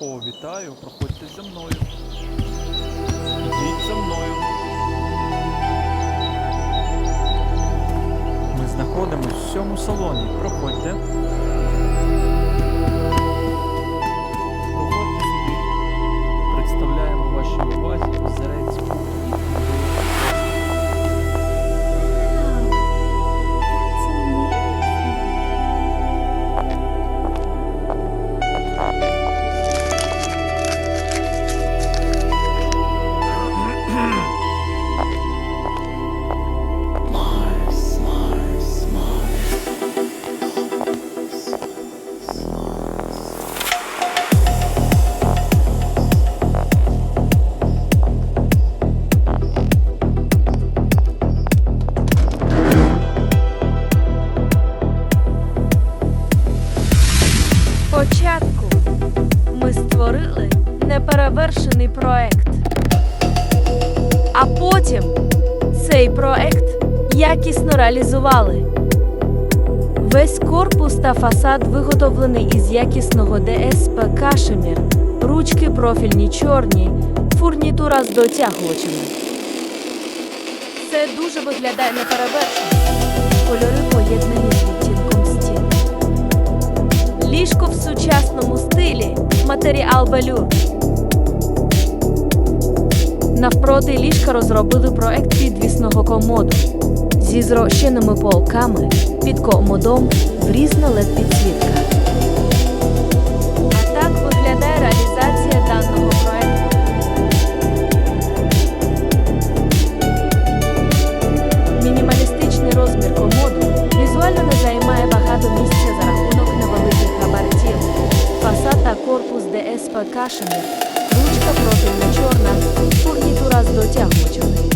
О, вітаю, проходьте зі мною. Ідіть за мною. Ми знаходимося в цьому салоні. Проходьте неперевершений проект. А потім цей проект якісно реалізували. Весь корпус та фасад виготовлений із якісного ДСП кашемір, ручки профільні чорні, фурнітура з дотягувачами. Це дуже виглядає неперевершено. Кольори поєднані з відтінком стін. Ліжко в сучасному стилі. Матеріал велюр. Навпроти ліжка розробили проект підвісного комоду зі зрощеними полками під комодом в різна led підсвітка. А так виглядає реалізація даного проекту. Мінімалістичний розмір комоду візуально не займає багато місця за рахунок невеликих габаритів. Фасад та корпус ДСП Кашемір, ручка профільна чорна, фурнітура з дотягувачами.